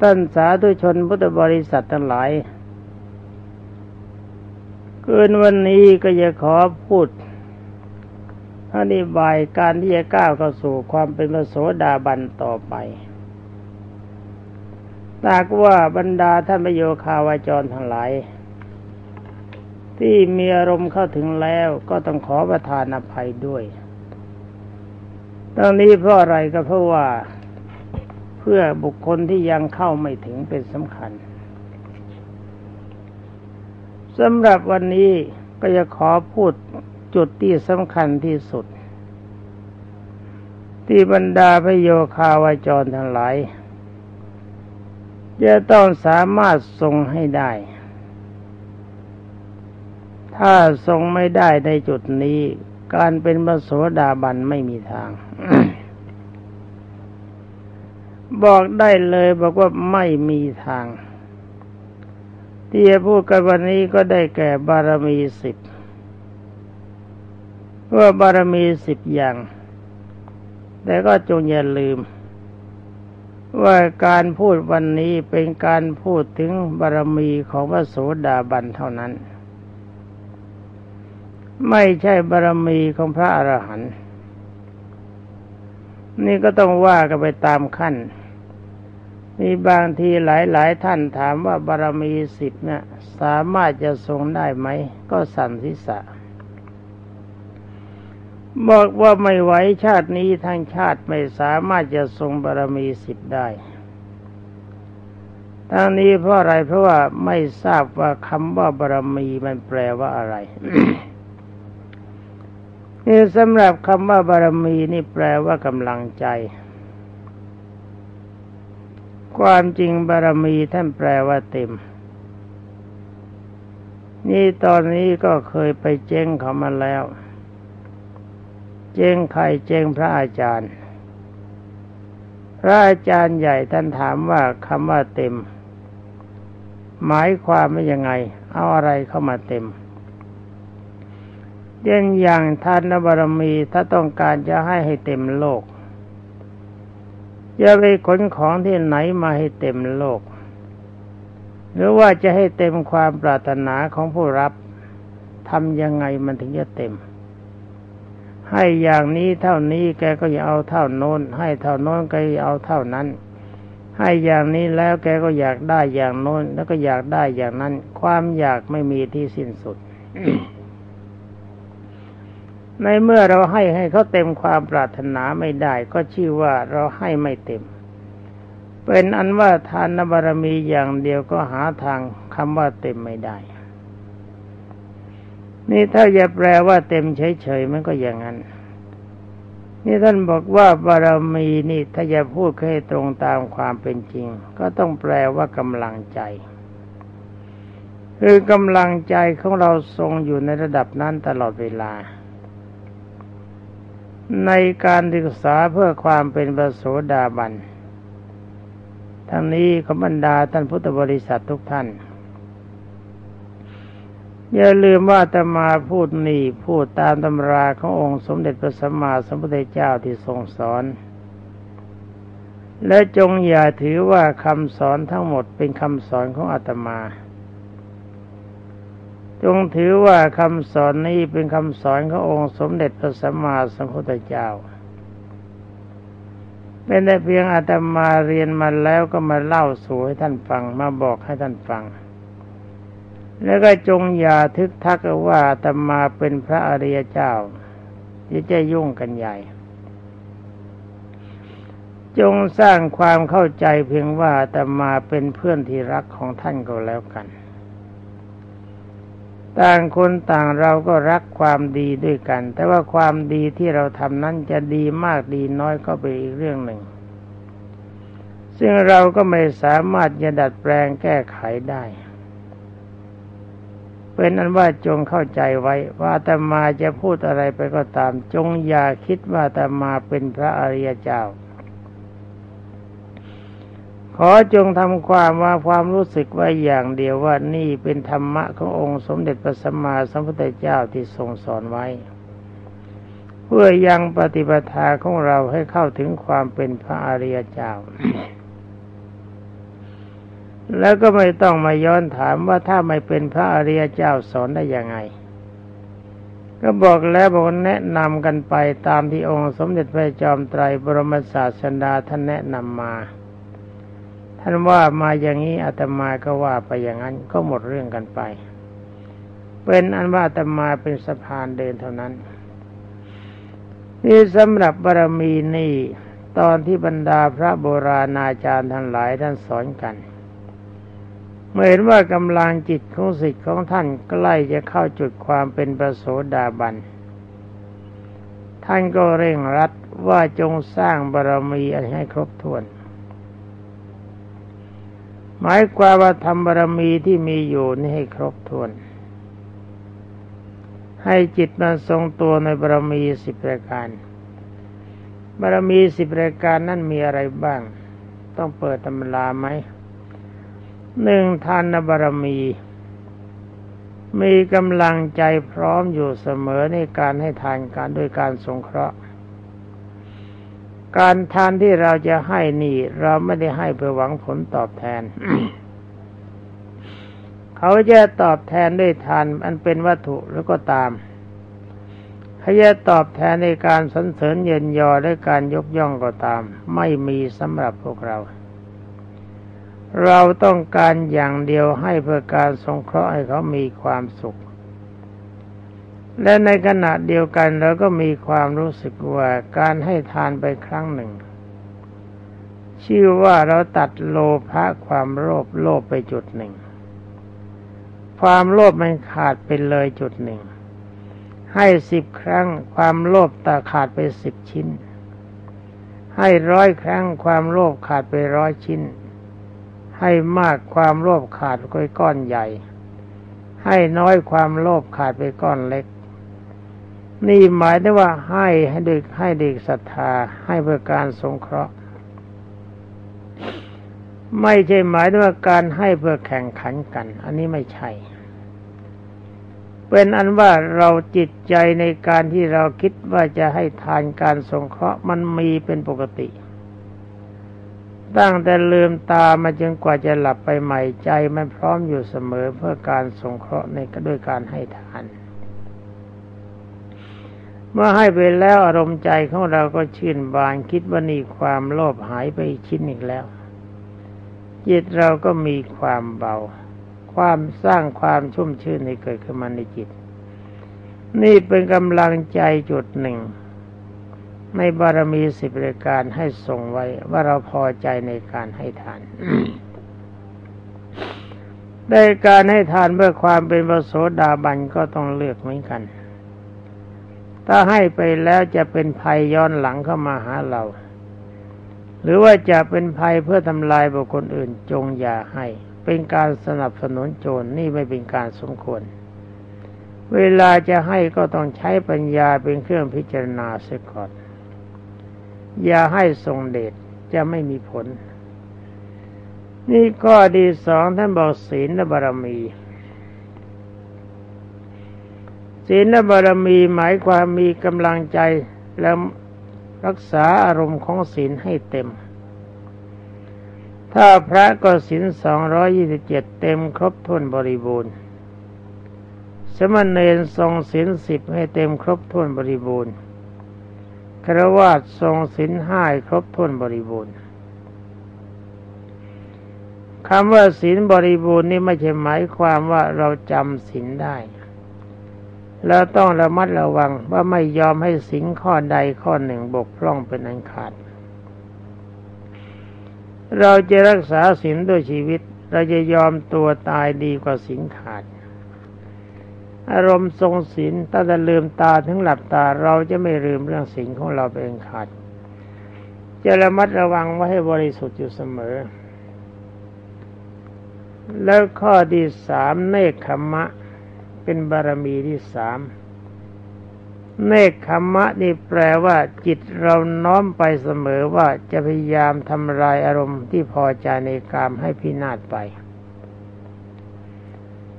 ท่านสาธุชนพุทธบริษัททั้งหลายคืนวันนี้ก็จะขอพูดอธิบายการที่จะก้าวเข้าสู่ความเป็นพระโสดาบันต่อไปตากว่าบรรดาท่านประโยคาวาจรทั้งหลาย ที่มีอารมณ์เข้าถึงแล้วก็ต้องขอประทานอภัยด้วยตรงนี้เพราะอะไรก็เพราะว่า เพื่อบุคคลที่ยังเข้าไม่ถึงเป็นสำคัญสำหรับวันนี้ก็จะขอพูดจุดที่สำคัญที่สุด ที่บรรดาพระโยคาวาจรทั้งหลายจะต้องสามารถทรงให้ได้ ถ้าทรงไม่ได้ในจุดนี้ การเป็นพระโสดาบันไม่มีทาง บอกได้เลยบอกว่าไม่มีทาง ที่จะพูดกันวันนี้ก็ได้แก่บารมีสิบว่าบารมีสิบอย่าง แต่ก็จงอย่าลืม ว่าการพูดวันนี้เป็นการพูดถึงบารมีของพระโสดาบันเท่านั้น ไม่ใช่บารมีของพระอรหันต์นี่ก็ต้องว่ากันไปตามขั้น มีบางทีหลายๆ ท่านถามว่าบารมีสิบเนี่ยสามารถจะทรงได้ไหม ก็สั่นทิษะ บอกว่าไม่ไหวชาตินี้ทั้งชาติไม่สามารถจะทรงบารมีสิบได้ทั้งนี้เพราะอะไรเพราะว่าไม่ทราบว่าคำว่าบารมีมันแปลว่าอะไรนี่สำหรับคำว่าบารมีนี่แปลว่ากำลังใจ ความจริงบารมีท่านแปลว่าเต็ม นี่ตอนนี้ก็เคยไปเจ้งเขามาแล้ว เจ้งใครเจ้งพระอาจารย์ พระอาจารย์ใหญ่ท่านถามว่าคำว่าเต็ม หมายความว่ายังไง เอาอะไรเข้ามาเต็มเด่นอย่างทานบารมีถ้าต้องการจะให้ให้เต็มโลก จะไปขนของที่ไหนมาให้เต็มโลก หรือว่าจะให้เต็มความปรารถนาของผู้รับทำยังไงมันถึงจะเต็ม ให้อย่างนี้เท่านี้แกก็อย่าเอาเท่าโน้น ให้เท่าโน้นก็อย่าเอาเท่านั้น ให้อย่างนี้แล้วแกก็อยากได้อย่างโน้น แล้วก็อยากได้อย่างนั้น ความอยากไม่มีที่สิ้นสุด ในเมื่อเราให้ให้เขาเต็มความปรารถนาไม่ได้ ก็ชื่อว่าเราให้ไม่เต็ม เป็นอันว่าทานบารมีอย่างเดียวก็หาทางคำว่าเต็มไม่ได้ นี่ถ้าจะแปลว่าเต็มเฉยๆมันก็อย่างนั้น นี่ท่านบอกว่าบารมีนี่ถ้าจะพูดให้ตรงตามความเป็นจริง ก็ต้องแปลว่ากำลังใจคือกำลังใจของเราทรงอยู่ในระดับนั้นตลอดเวลา ในการศึกษาเพื่อความเป็นประโสดาบัน ทั้งนี้ขบรรดาท่านพุทธบริษัททุกท่าน อย่าลืมว่าตมาพูดนี่พูดตามตำราขององค์สมเด็จพระสัมมาสัมพุทธเจ้าที่ทรงสอน และจงอย่าถือว่าคำสอนทั้งหมดเป็นคำสอนของอาตมา จงถือว่าคำสอนนี้เป็นคำสอนขององค์สมเด็จพระสัมมาสัมพุทธเจ้า เป็นแต่เพียงอาตมาเรียนมาแล้วก็มาเล่าสู่ให้ท่านฟังมาบอกให้ท่านฟัง แล้วก็จงอย่าทึกทักว่าอาตมาเป็นพระอริยเจ้าที่จะยุ่งกันใหญ่ จงสร้างความเข้าใจเพียงว่าตมาเป็นเพื่อนที่รักของท่านก็แล้วกัน ต่างคนต่างเราก็รักความดีด้วยกัน แต่ว่าความดีที่เราทำนั้นจะดีมากดีน้อยก็เป็นอีกเรื่องหนึ่ง ซึ่งเราก็ไม่สามารถจะดัดแปลงแก้ไขได้ เป็นอันว่าจงเข้าใจไว้ว่าตมาจะพูดอะไรไปก็ตาม จงอย่าคิดว่าตมาเป็นพระอริยเจ้า ขอจงทำความว่าความรู้สึกไว้อย่างเดียวว่านี่เป็นธรรมะขององค์สมเด็จพระสัมมาสัมพุทธเจ้าที่ทรงสอนไว้ เพื่อยังปฏิปทาของเราให้เข้าถึงความเป็นพระอริยเจ้า แล้วก็ไม่ต้องมาย้อนถามว่าถ้าไม่เป็นพระอริยเจ้าสอนได้ยังไง ก็บอกแล้วบอกแนะนำกันไปตามที่องค์สมเด็จพระจอมไตรบรมศาสดาท่านแนะนำมา ท่านว่ามาอย่างนี้อาตมาก็ว่าไปอย่างนั้นก็หมดเรื่องกันไป เป็นอันว่าอาตมาเป็นสะพานเดินเท่านั้น นี่สำหรับบารมีนี่ตอนที่บรรดาพระโบราณอาจารย์ทั้งหลายท่านสอนกัน เมื่อเห็นว่ากำลังจิตของสิทธิ์ของท่านใกล้จะเข้าจุดความเป็นประโสดาบัน ท่านก็เร่งรัดว่าจงสร้างบารมีให้ครบถ้วน หมายความว่าทำบารมีที่มีอยู่นี่ให้ครบถ้วน ให้จิตมันทรงตัวในบารมีสิบประการ บารมีสิบรายการนั่นมีอะไรบ้าง ต้องเปิดตำราไหมหนึ่งทานบารมี มีกำลังใจพร้อมอยู่เสมอในการให้ทานการโดยการสงเคราะห์ การทานที่เราจะให้นี่ เราไม่ได้ให้เพื่อหวังผลตอบแทน เขาจะตอบแทนด้วยทานอันเป็นวัตถุแล้วก็ตามเขาจะตอบแทนในการสรรเสริญเยินยอและการยกย่องก็ตาม ไม่มีสำหรับพวกเรา เราต้องการอย่างเดียวให้เพื่อการสงเคราะห์ให้เขามีความสุข และในขณะเดียวกันเราก็มีความรู้สึกว่าการให้ทานไปครั้งหนึ่ง ชื่อว่าเราตัดโลภะความโลภโลภไปจุดหนึ่ง ความโลภมันขาดไปเลยจุดหนึ่ง ให้สิบครั้งความโลภตาขาดไปสิบชิ้น ให้ร้อยครั้งความโลภขาดไปร้อยชิ้น ให้มากความโลภขาดไปก้อนใหญ่ให้น้อยความโลภขาดไปก้อนเล็ก นี่หมายถึงว่าให้ให้เด็กให้เด็กศรัทธาให้เพื่อการสงเคราะห์ ไม่ใช่หมายถึงว่าการให้เพื่อแข่งขันกัน อันนี้ไม่ใช่ เป็นอันว่าเราจิตใจในการที่เราคิดว่าจะให้ทานการสงเคราะห์มันมีเป็นปกติ ตั้งแต่ลืมตามาจนกว่าจะหลับไปใหม่ใจมันพร้อมอยู่เสมอเพื่อการสงเคราะห์ในด้วยการให้ทาน เมื่อให้ไปแล้วอารมณ์ใจของเราก็ชื่นบานคิดว่านี่ความโลภหายไปชิ้นอีกแล้วจิตเราก็มีความเบา ความสร้างความชุ่มชื่นให้เกิดขึ้นมาในจิต นี่เป็นกำลังใจจุดหนึ่ง ในบารมีสิบรายการให้ส่งไว้ว่าเราพอใจในการให้ทานได้การให้ทานเพื่อความเป็นประโสดาบันก็ต้องเลือกเหมือนกัน ถ้าให้ไปแล้วจะเป็นภัยย้อนหลังเข้ามาหาเรา หรือว่าจะเป็นภัยเพื่อทำลายบุคคลอื่นจงอย่าให้ เป็นการสนับสนุนโจรนี่ไม่เป็นการสมควร เวลาจะให้ก็ต้องใช้ปัญญาเป็นเครื่องพิจารณาเสียก่อน อย่าให้ทรงเดชจะไม่มีผล นี่ก็ดีสองท่านบอกศีลและบารมี ศีลบารมีหมายความมีกำลังใจแล้วรักษาอารมณ์ของศีลให้เต็ม ถ้าพระก็ศีลสองร้อยี่สิบเจ็ดเต็มครบถ้วนบริบูรณ์ สมณเณรทรงศีลสิบให้เต็มครบถ้วนบริบูรณ์ครวาสทรงศีลห้าครบถ้วนบริบูรณ์คำว่าศีลบริบูรณ์นี่ไม่ใช่หมายความว่าเราจำศีลได้ แล้วต้องระมัดระวังว่าไม่ยอมให้สิงข้อใดข้อหนึ่งบกพร่องเป็นอันขาด เราจะรักษาศีลด้วยชีวิต เราจะยอมตัวตายดีกว่าศีลขาด อารมณ์ทรงศีลตั้งแต่ลืมตาถึงหลับตาเราจะไม่ลืมเรื่องศีลของเราเป็นขาด จะระมัดระวังไว้ให้บริสุทธิ์อยู่เสมอ แล้วข้อที่สามเนคขมะ เป็นบารมีที่สามเนคขมะนี่แปลว่า จิตเราน้อมไปเสมอว่าจะพยายามทำลายอารมณ์ที่พอใจในกามให้พินาศไป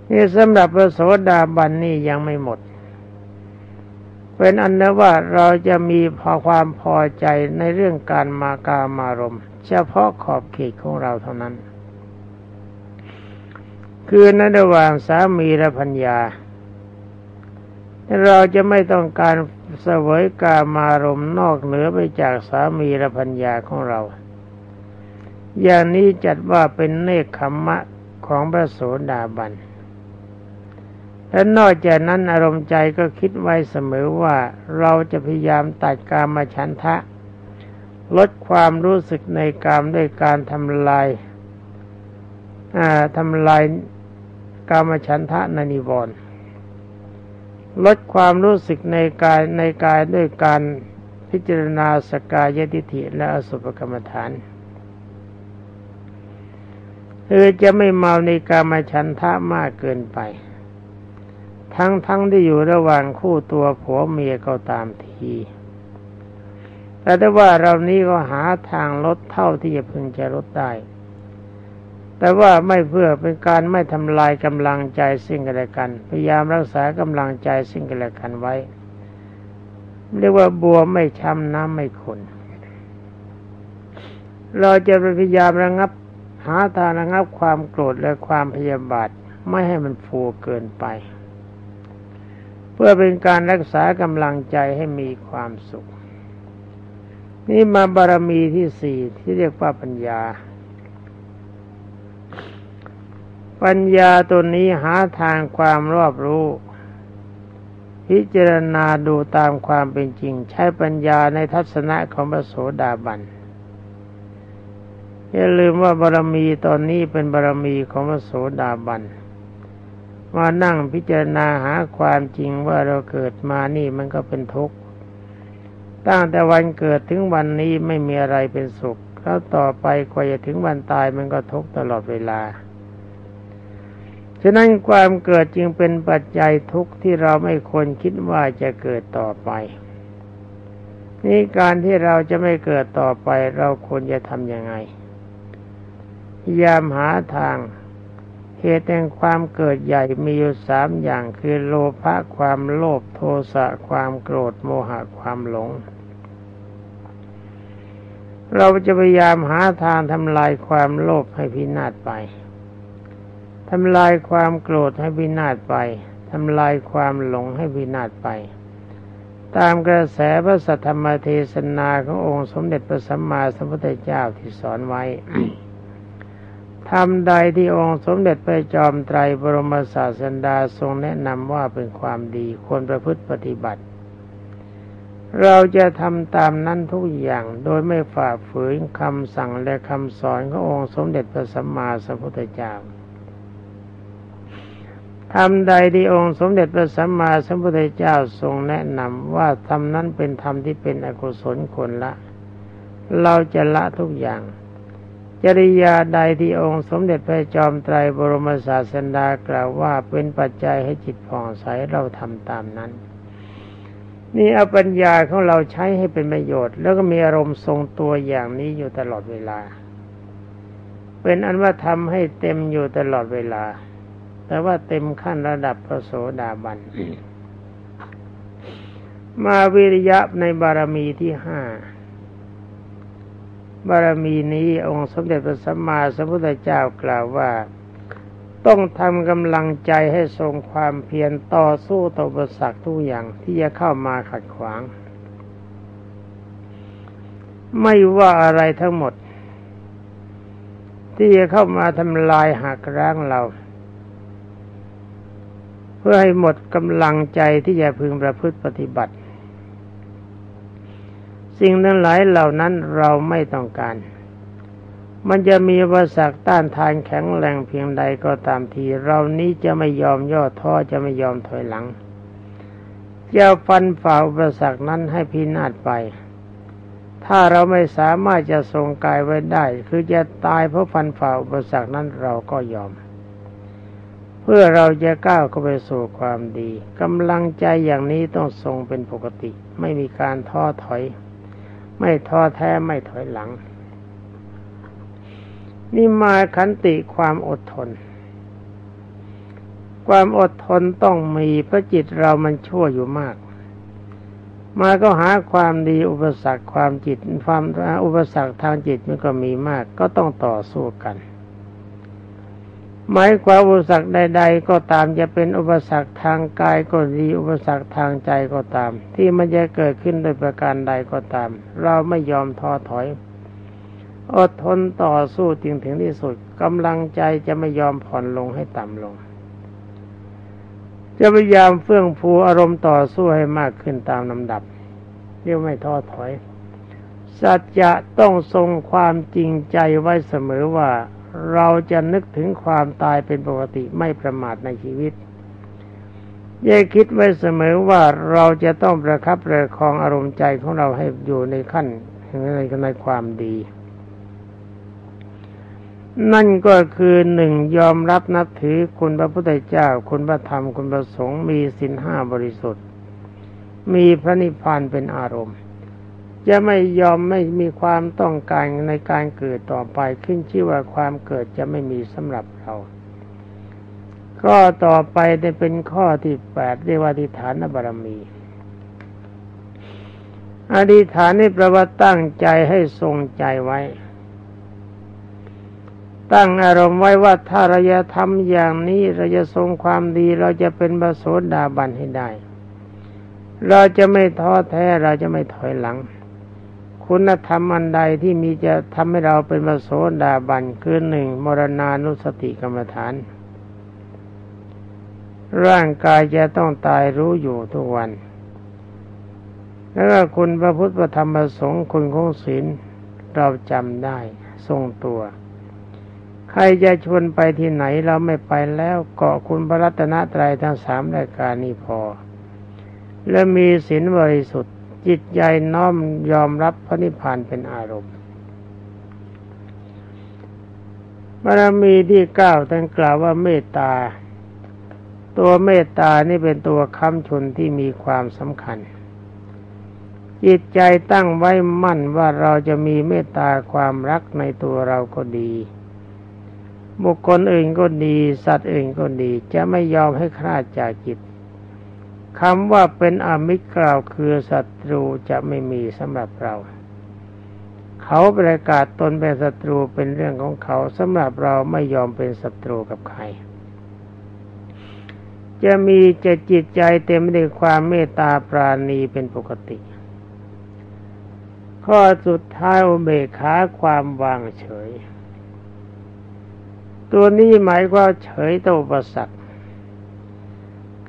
นี่สำหรับพระโสดาบันนี่ยังไม่หมด เป็นอันนะว่าเราจะมีพอความพอใจในเรื่องการมากามารมเฉพาะขอบเขตของเราเท่านั้น คือในระหว่างสามีและพัญญา เราจะไม่ต้องการเสวยกามารมนอกเหนือไปจากสามีและพัญญาของเรา อย่างนี้จัดว่าเป็นเนคขมมะของพระโสดาบัน และนอกจากนั้นอารมณ์ใจก็คิดไว้เสมอว่าเราจะพยายามตัดกามาฉันทะ ลดความรู้สึกในกามด้วยการทำลายทำลายกามฉันทะนานิวรณ์ ลดความรู้สึกในกายในกายด้วยการพิจารณาสกายติฐิและอสุภกรรมฐานคือจะไม่เมาในกามฉันทะมากเกินไป ทั้งทั้งที่อยู่ระหว่างคู่ตัวผัวเมียก็ตามที แต่ถ้าว่าเรานี้ก็หาทางลดเท่าที่จะพึงจะลดได้ แต่ว่าไม่เพื่อเป็นการไม่ทำลายกำลังใจสิ่งกันและกัน พยายามรักษากำลังใจสิ่งกันและกันไว้ เรียกว่าบัวไม่ช้ำน้ำไม่ขุนเราจะพยายามระงับหาทางระงับความโกรธและความพยาบาทไม่ให้มันฟูเกินไป เพื่อเป็นการรักษากำลังใจให้มีความสุข นี่มาบารมีที่สี่ที่เรียกว่าปัญญา ปัญญาตัวนี้หาทางความรอบรู้ พิจารณาดูตามความเป็นจริง ใช้ปัญญาในทัศนะของพระโสดาบันอย่าลืมว่าบารมีตอนนี้เป็นบารมีของพระโสดาบันมานั่งพิจารณาหาความจริงว่าเราเกิดมานี่มันก็เป็นทุกข์ตั้งแต่วันเกิดถึงวันนี้ไม่มีอะไรเป็นสุข แล้วต่อไปกว่าจะถึงวันตายมันก็ทุกข์ตลอดเวลา ฉะนั้นความเกิดจึงเป็นปัจจัยทุกข์ที่เราไม่ควรคิดว่าจะเกิดต่อไป นี่การที่เราจะไม่เกิดต่อไปเราควรจะทำยังไงยายามหาทางเหตุแห่งความเกิดใหญ่มีอยู่สามอย่างคือโลภะความโลภโทสะความโกรธโมหะความหลง เราจะพยายามหาทางทำลายความโลภให้พินาศไป ทำลายความโกรธให้วินาศไปทำลายความหลงให้วินาศไป ตามกระแสพระสัทธรรมเทศนาขององค์สมเด็จพระสัมมาสัมพุทธเจ้าที่สอนไว้ทำใดที่องค์สมเด็จพระจอมไตรบรมศาสดาทรงแนะนำว่าเป็นความดีควรประพฤติปฏิบัติ เราจะทำตามนั้นทุกอย่างโดยไม่ฝ่าฝืนคำสั่งและคำสอนขององค์สมเด็จพระสัมมาสัมพุทธเจ้า ทำใดที่องค์สมเด็จพระสัมมาสัมพุทธเจ้าทรงแนะนำว่าทำนั้นเป็นธรรมที่เป็นอกุศลคนละ เราจะละทุกอย่าง จริยาใดที่องค์สมเด็จพระจอมไตรบรมศาสดากล่าวว่าเป็นปัจจัยให้จิตผ่องใสเราทำตามนั้น นี่เอาปัญญาของเราใช้ให้เป็นประโยชน์ แล้วก็มีอารมณ์ทรงตัวอย่างนี้อยู่ตลอดเวลา เป็นอันว่าทำให้เต็มอยู่ตลอดเวลา แต่ว่าเต็มขั้นระดับพระโสดาบัน มาวิริยะในบารมีที่ห้าบารมีนี้องค์สมเด็จพระสัมมาสัมพุทธเจ้ากล่าวว่า ต้องทำกำลังใจให้ทรงความเพียรต่อสู้ต่ออุปสรรคทุกอย่างที่จะเข้ามาขัดขวาง ไม่ว่าอะไรทั้งหมด ที่จะเข้ามาทำลายหักร้างเรา เพื่อให้หมดกำลังใจที่จะพึงประพฤติปฏิบัติ สิ่งนั้นหลายเหล่านั้นเราไม่ต้องการ มันจะมีวสรรคต้านทานแข็งแรงเพียงใดก็ตามที เรานี้จะไม่ยอมย่อท้อจะไม่ยอมถอยหลังจะฟันฝ่าอุปสรรคนั้นให้พินาศไป ถ้าเราไม่สามารถจะทรงกายไว้ได้ คือจะตายเพราะฟันฝ่าอุปสรรคนั้นเราก็ยอม เพื่อเราจะก้าวเข้าไปสู่ความดีกำลังใจอย่างนี้ต้องทรงเป็นปกติ ไม่มีการท้อถอย ไม่ท้อแท้ไม่ถอยหลัง นี่มาขันติความอดทน ความอดทนต้องมีเพราะจิตเรามันชั่วอยู่มาก มาก็หาความดีอุปสรรคความจิตความอุปสรรคทางจิตมันก็มีมาก ก็ต้องต่อสู้กัน หมายความอุปสรรคใด ๆ ก็ตามจะเป็นอุปสรรคทางกายก็ดี อุปสรรคทางใจก็ตาม ที่มันจะเกิดขึ้นโดยประการใดก็ตาม เราไม่ยอมท้อถอย อดทนต่อสู้จริงถึงที่สุดกำลังใจจะไม่ยอมผ่อนลงให้ต่ำลง จะพยายามเฟื่องฟูอารมณ์ต่อสู้ให้มากขึ้นตามลำดับเรียกไม่ท้อถอย สัจจะต้องทรงความจริงใจไว้เสมอว่า เราจะนึกถึงความตายเป็นปกติไม่ประมาทในชีวิตย่คิดไว้เสมอว่าเราจะต้องประคับประคองอารมณ์ใจของเราให้อยู่ในขั้นในในความดี นั่นก็คือหนึ่งยอมรับนับถือคุณพระพุทธเจ้า คุณพระธรรมคุณพระสงฆ์มีสินห้าบริสุทธิ์ มีพระนิพพานเป็นอารมณ์ จะไม่ยอมไม่มีความต้องการในการเกิดต่อไปขึ้นชื่อว่าความเกิดจะไม่มีสำหรับเราก็ต่อไปได้เป็นข้อที่แปดเรียกว่าอธิฐานบารมีอธิฐานนี่แปลว่าตั้งใจให้ทรงใจไว้ ตั้งอารมณ์ไว้ว่าถ้าเราจะทำอย่างนี้เราจะทรงความดีเราจะเป็นบาโสดาบันให้ได้ เราจะไม่ท้อแท้เราจะไม่ถอยหลัง คุณธรรมอันใดที่มีจะทำให้เราเป็นมโสดาบันคือหนึ่งมรณานุสติกรรมฐาน ร่างกายจะต้องตายรู้อยู่ทุกวัน แล้วก็คุณพระพุทธธรรมประสงค์คุณของศีลเราจำได้ทรงตัว ใครจะชวนไปที่ไหนเราไม่ไปแล้วเกาะคุณพระรัตนตรัยทั้งสามรายการนี้พอ และมีศีลบริสุทธิ์ จิตใจน้อมยอมรับพระนิพพานเป็นอารมณ์บารมีที่เก้าท่านกล่าวว่าเมตตา ตัวเมตตานี่เป็นตัวค้ำชนที่มีความสำคัญ จิตใจตั้งไว้มั่นว่าเราจะมีเมตตาความรักในตัวเราก็ดี บุคคลอื่นก็ดี สัตว์อื่นก็ดี จะไม่ยอมให้คลาดจากจิต คำว่าเป็นอมิตรกล่าวคือศัตรูจะไม่มีสำหรับเรา เขาประกาศตนเป็นศัตรูเป็นเรื่องของเขาสำหรับเราไม่ยอมเป็นศัตรูกับใคร จะมีจะจิตใจเต็มไปด้วยความเมตตาปราณีเป็นปกติ ข้อสุดท้ายอุเบกขาความวางเฉย ตัวนี้หมายว่าเฉยต่ออุปสรรค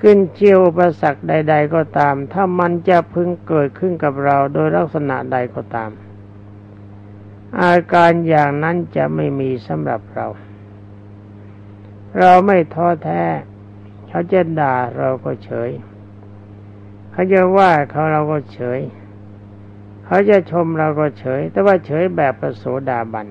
ขึ้นเชียวอุปสรรคใด ๆ ก็ตาม ถ้ามันจะพึงเกิดขึ้นกับเราโดยลักษณะใดก็ตาม อาการอย่างนั้นจะไม่มีสำหรับเรา เราไม่ท้อแท้ เขาจะด่าเราก็เฉย เขาจะว่าเขาเราก็เฉย เขาจะชมเราก็เฉย แต่ว่าเฉยแบบประโสดาบัน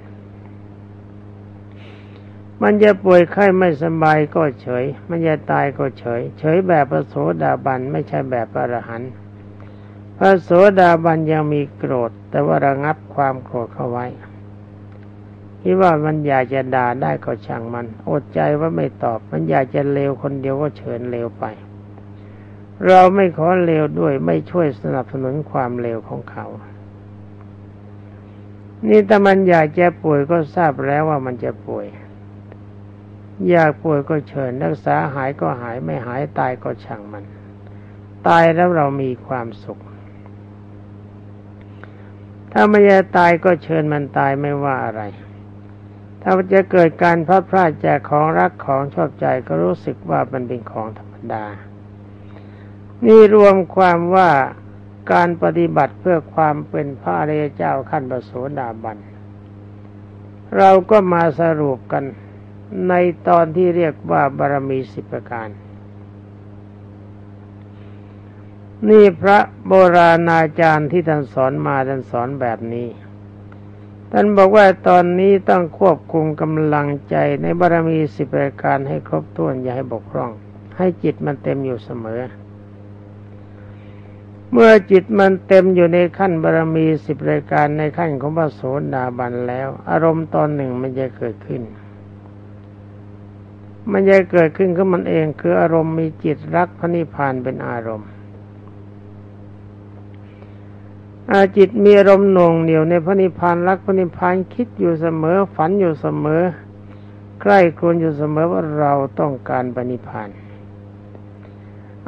มันจะป่วยไข้ไม่สบายก็เฉย มันจะตายก็เฉย เฉยแบบพระโสดาบันไม่ใช่แบบพระอรหันต์พระโสดาบันยังมีโกรธ แต่ว่าระงับความโกรธเข้าไว้คิดว่ามันอยากจะด่าได้ก็ช่างมัน อดใจว่าไม่ตอบ มันอยากจะเลวคนเดียวก็เชิญเลวไป เราไม่ขอเลวด้วยไม่ช่วยสนับสนุนความเลวของเขา นี่แต่มันอยากจะป่วยก็ทราบแล้วว่ามันจะป่วย อยากป่วยก็เชิญรักษาหายก็หายไม่หายตายก็ช่างมัน ตายแล้วเรามีความสุข ถ้าไม่จะตายก็เชิญมันตายไม่ว่าอะไร ถ้าจะเกิดการพลาดพลาดจากของรักของชอบใจก็รู้สึกว่ามันเป็นของธรรมดา นี่รวมความว่าการปฏิบัติเพื่อความเป็นพระอริยเจ้าขั้นประโสดาบัน เราก็มาสรุปกัน ในตอนที่เรียกว่าบารมีสิบประการ นี่พระโบราณอาจารย์ที่ท่านสอนมาท่านสอนแบบนี้ ท่านบอกว่าตอนนี้ต้องควบคุมกำลังใจในบารมีสิบประการให้ครบถ้วนอย่าให้บกพร่อง ให้จิตมันเต็มอยู่เสมอเมื่อจิตมันเต็มอยู่ในขั้นบารมีสิบรายการในขั้นของพระโสดาบันแล้ว อารมณ์ตอนหนึ่งมันจะเกิดขึ้น มันจะเกิดขึ้นขึ้นมันเองคืออารมณ์มีจิตรักพระนิพพานเป็นอารมณ์อาจิตมีอารมณ์หน่วงเหนียวในพระนิพพานรักพระนิพพานคิดอยู่เสมอฝันอยู่เสมอ ใกล้ครวญอยู่เสมอว่าเราต้องการปณิพาน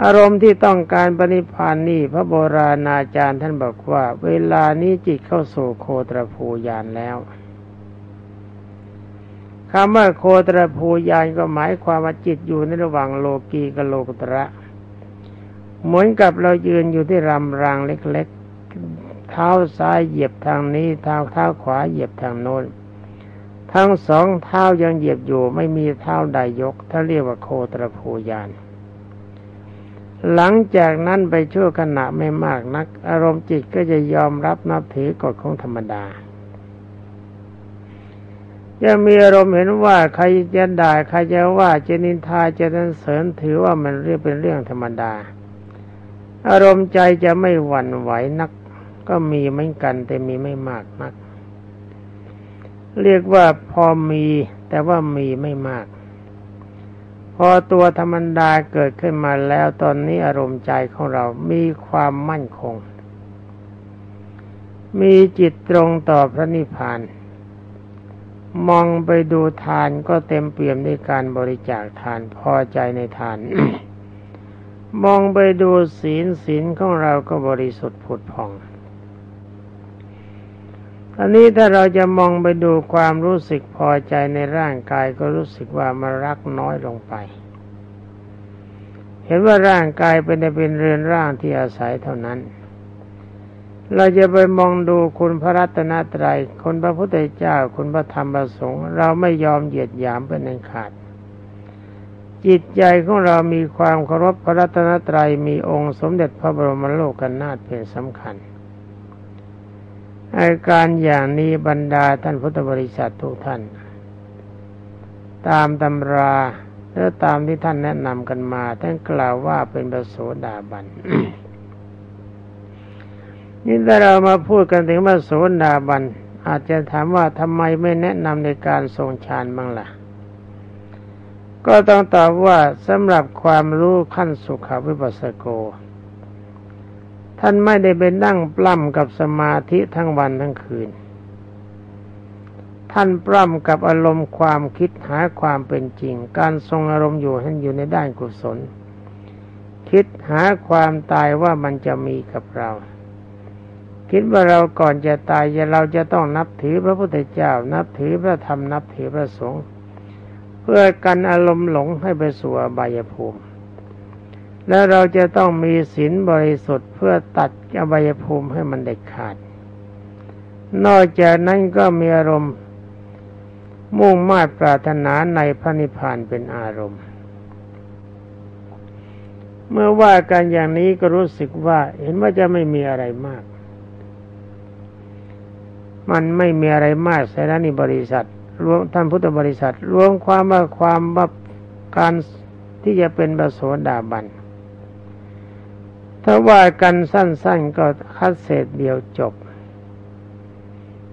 อารมณ์ที่ต้องการปณิพานนี่พระโบราณอาจารย์ท่านบอกว่า เวลานี้จิตเข้าสู่โคตรภูยานแล้ว คำว่าโคตรภูยานก็หมายความว่าจิตอยู่ในระหว่างโลกีกับโลกุตระ เหมือนกับเรายืนอยู่ที่รำรางเล็กๆ เท้าซ้ายเหยียบทางนี้เท้าเท้าขวาเหยียบทางโน้น ทั้งสองเท้ายังเหยียบอยู่ไม่มีเท้าใดยกถ้าเรียกว่าโคตรภูยานหลังจากนั้นไปชั่วขณะไม่มากนัก อารมณ์จิตก็จะยอมรับนับถือกฎของธรรมดา จะมีอารมณ์เห็นว่าใครจะด่าใครจะว่าจะนินทาจะนันเสริญถือว่ามันเรียกเป็นเรื่องธรรมดา อารมณ์ใจจะไม่หวั่นไหวนัก ก็มีเหมือนกันแต่มีไม่มากนัก เรียกว่าพอมีแต่ว่ามีไม่มาก พอตัวธรรมดาเกิดขึ้นมาแล้วตอนนี้อารมณ์ใจของเรามีความมั่นคง มีจิตตรงต่อพระนิพพาน มองไปดูทานก็เต็มเปี่ยมในการบริจาคทานพอใจในทาน มองไปดูศีลศีลของเราก็บริสุทธิ์ผุดผ่องอันนี้ถ้าเราจะมองไปดูความรู้สึกพอใจในร่างกายก็รู้สึกว่ามันรักน้อยลงไป เห็นว่าร่างกายเป็นเป็นเรือนร่างที่อาศัยเท่านั้น เราจะไปมองดูคุณพระรัตนตรยัยคุณพระพุทธเจ้า คุณพระธรรมประสงค์ เราไม่ยอมเหยียดหยามเป็นอันขาด จิตใจของเรามีความเคารพพระรัตนตรยัยมีองค์สมเด็จพระบรมโลกกันนาถเป็นสำคัญ อาการอย่างนี้บรรดาท่านพุทธบริษัททุกท่าน ตามตำราหรือตามที่ท่านแนะนำกันมาท่านกล่าวว่าเป็นประโสดาบัน นี่ถ้าเรามาพูดกันถึงว่าโสดาบัน อาจจะถามว่าทำไมไม่แนะนำในการทรงฌานบ้างละ่ะ ก็ต้องตอบว่าสำหรับความรู้ขั้นสุขวิปัสสโก ท่านไม่ได้ไปนั่งปล้ำกับสมาธิทั้งวันทั้งคืน ท่านปล้ำกับอารมณ์ความคิดหาความเป็นจริง การทรงอารมณ์อยู่ท่านอยู่ในด้านกุศล คิดหาความตายว่ามันจะมีกับเรา คิดว่าเราก่อนจะตายเราจะต้องนับถือพระพุทธเจ้า นับถือพระธรรมนับถือพระสงฆ์เพื่อกันอารมณ์หลงให้ไปสู่อบายภูมิ และเราจะต้องมีศีลบริสุทธิ์เพื่อตัดอบายภูมิให้มันเด็ดขาด นอกจากนั้นก็มีอารมณ์มุ่งมา่ปรารถนาในพระนิพพานเป็นอารมณ์ เมื่อว่ากันอย่างนี้ก็รู้สึกว่าเห็นว่าจะไม่มีอะไรมาก มันไม่มีอะไรมากสาระนิบริษัท รวมท่านพุทธบริษัท รวมความว่าความว่าการที่จะเป็นประโสดาบัน ถ้าว่ากันสั้นๆก็คัดเศษเดียวจบ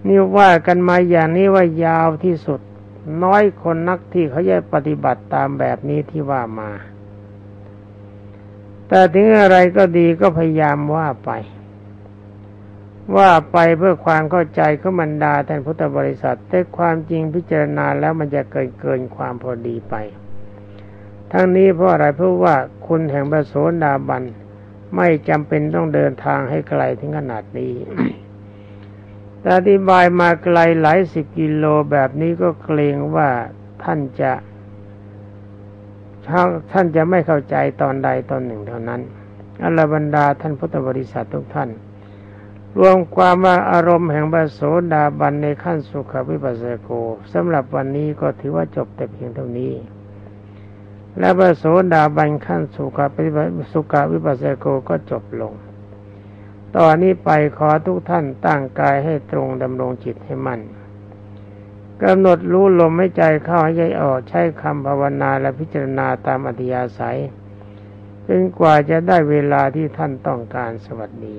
นี่ว่ากันมาอย่างนี้ว่ายาวที่สุด น้อยคนนักที่เขาจะปฏิบัติตามแบบนี้ที่ว่ามา แต่ถึงอะไรก็ดีก็พยายามว่าไป ว่าไปเพื่อความเข้าใจขบรรดาแทนพุทธบริษัท แต่ความจริงพิจารณาแล้วมันจะเกินเกินความพอดีไป ทั้งนี้เพราะอะไรเพราะว่าคุณแห่งพระโสดาบันไม่จำเป็นต้องเดินทางให้ไกลถึงขนาดนี้แต่อธิบายมาไกลหลายสิบกิโลแบบนี้ก็เกรงว่าท่านจะท่านจะไม่เข้าใจตอนใดตอนหนึ่งเท่านั้นอรบรรดาท่านพุทธบริษัททุกท่าน รวมความว่าอารมณ์แห่งบาโสดาบันในขั้นสุขวิปัสสโกสำหรับวันนี้ก็ถือว่าจบแต่เพียงเท่านี้ และบาโสดาบันขั้นสุขสุขวิปัสสโกก็จบลง ตอนนี้ไปขอทุกท่านตั้งกายให้ตรงดำรงจิตให้มั่นกำหนดรู้ลมให้ใจเข้าให้ใจออกใช้คำภาวนาและพิจารณาตามอัธยาศัยจนกว่าจะได้เวลาที่ท่านต้องการสวัสดี